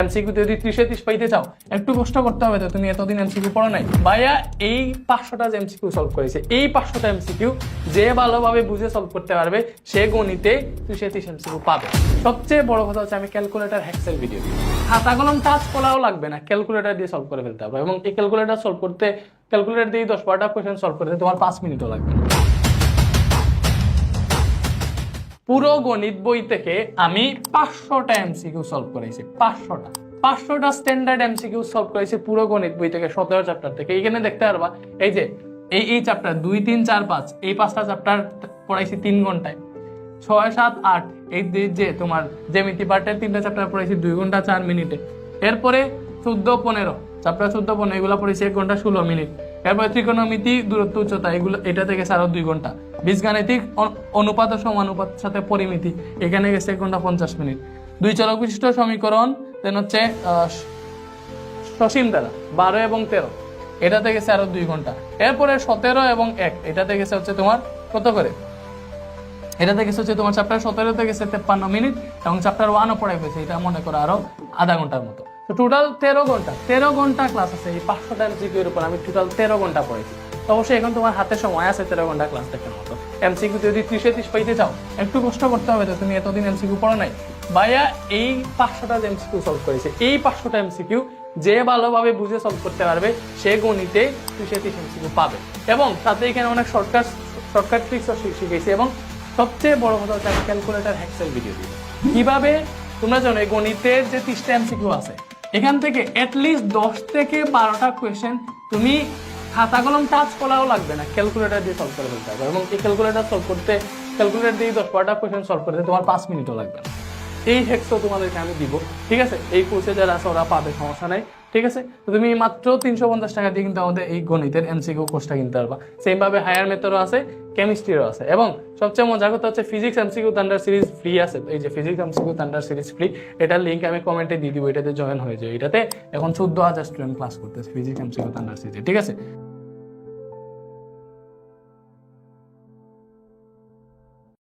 MCQ যদি ত্রিশে ত্রিশ পাইতে চাও, একটু কষ্ট করতে হবে তো, তুমি এতদিন এমসিকিউ পড়ো নাই। ভাইয়া, এই পাঁচশোটা এমসিকিউ সলভ করেছে, এই পাঁচশোটা এমসিকিউ যে ভালোভাবে বুঝে সলভ করতে পারবে, সে গণিতে ত্রিশে ত্রিশ এমসিকিউ পাবে। সবচেয়ে বড় কথা হচ্ছে, আমি ক্যালকুলেটার হ্যাক্সের ভিডিও দিই। খাতা কলম টাচ করাও লাগবে না ক্যালকুলেটার দিয়ে সলভ করে ফেলতে হবে। এবং এই ক্যালকুলেটার সলভ করতে ক্যালকুলেটার দিয়ে দশ বারোটা কোয়েশন সলভ করতে তোমার পাঁচ মিনিটও লাগবে পুরো গণিত বই থেকে আমি পাঁচশোটা এমসিকিউ সলভ করেছি, পাঁচশোটা। পাঁচশোটা স্ট্যান্ডার্ড এমসিকিউ সলভ করেছি পুরো গণিত বই থেকে, সতেরো চ্যাপ্টার থেকে। এইখানে দেখতে পারবা, এই যে, এই এই চ্যাপ্টার দুই, তিন, চার, পাঁচ, এই পাঁচটা চ্যাপ্টার পড়াইছি তিন ঘন্টায়। ছয়, সাত, আট, এই যে- তোমার জ্যামিতি পার্টের তিনটা চ্যাপ্টার পড়াইছি দুই ঘণ্টা, চার মিনিটে। এরপরে চোদ্দ, পনেরো চ্যাপ্টার চোদ্দ, পনেরো, এগুলো পড়েছি এক ঘণ্টা, ষোলো মিনিট। এরপরে ত্রিকোণমিতি দূরত্ব, উচ্চতা, এগুলো, এটা থেকে আরও দুই ঘণ্টা। বীজগাণিতিক অনুপাত ও সমানুপাত সাথে পরিমিতি। এখানে গেছে ঘণ্টা পঞ্চাশ মিনিট। দুই চলক বিশিষ্ট সমীকরণ দেন হচ্ছে সসীম দ্বারা, বারো এবং তেরো। এটাতে গেছে আরও দুই ঘণ্টা। এরপরে সতেরো এবং এক, এটাতে গেছে হচ্ছে তোমার কত করে? এটাতে গেছে হচ্ছে তোমার চ্যাপ্টার সতেরোতে গেছে তেপ্পান্ন মিনিট এবং চ্যাপ্টার ওয়ানও পড়াই হয়েছে এটা মনে করো আরও আধা ঘণ্টার মতো। তো টোটাল তেরো ঘণ্টা তেরো ঘণ্টা ক্লাস আছে, এই পাঁচশোটা এমসিকিউর উপর আমি টোটাল তেরো ঘণ্টা পড়েছি। তো অবশ্যই এখন তোমার হাতে সময় আছে তেরো ঘণ্টা ক্লাস দেখার মতো। এমসিকিউ যদি ত্রিশে ত্রিশ পাইতে চাও, একটু কষ্ট করতে হবে তো তুমি এতদিন এমসিকিউ পড়ো নাই। ভাইয়া, এই পাঁচশোটা এমসিকিউ সলভ করেছে, এই পাঁচশোটা এমসিকিউ যে ভালোভাবে বুঝে সলভ করতে পারবে, সে গণিতে ত্রিশে ত্রিশ এমসিকিউ পাবে। এবং সাথে এখানে অনেক শর্টকাট শর্টকাট ট্রিক্সও শিখেছি এবং সবচেয়ে বড় কথা হচ্ছে আমি ক্যালকুলেটার হ্যাক্সেল ভিডিও দিই। কীভাবে? তোমরা জানো, এই গণিতের যে তিরিশটা এমসিকিউ আছে, এখান থেকে অ্যাটলিস্ট দশ থেকে বারোটা কোয়েশ্চেন তুমি খাতা কলম টাচ করাও লাগবে না ক্যালকুলেটার দিয়ে সলভ করে ফেলতে হবে। এবং এই ক্যালকুলেটার সলভ করতে ক্যালকুলেটার দিয়ে দশ বারোটা কোয়েশ্চেন সলভ করতে তোমার পাঁচ মিনিটও লাগবে। না এই হ্যাক্সও তোমাদেরকে আমি দিব, ঠিক আছে? এই কোর্সে যারা আছে, ওরা পাবে, সমস্যা নাই, ঠিক আছে? তো তুমি মাত্র তিনশো পঞ্চাশ টাকা দিয়ে কিন্তু আমাদের এই গণিতের এমসিকিউ কোর্সটা কিনতে পারবা। সেম ভাবে হায়ার মেথডও আছে কেমিস্ট্রিরও আছে। এবং সবচেয়ে মজার কথা হচ্ছে physics MCQ thunder series free আছে। এই যে physics MCQ thunder series free এটার লিঙ্ক আমি কমেন্টে দিয়ে দিব, এটাতে জয়েন হয়ে যায় এটাতে এখন চোদ্দ হাজার স্টুডেন্ট ক্লাস করতেছে ফিজিক্স এমসিকিউ থান্ডার সিরিজ ঠিক আছে?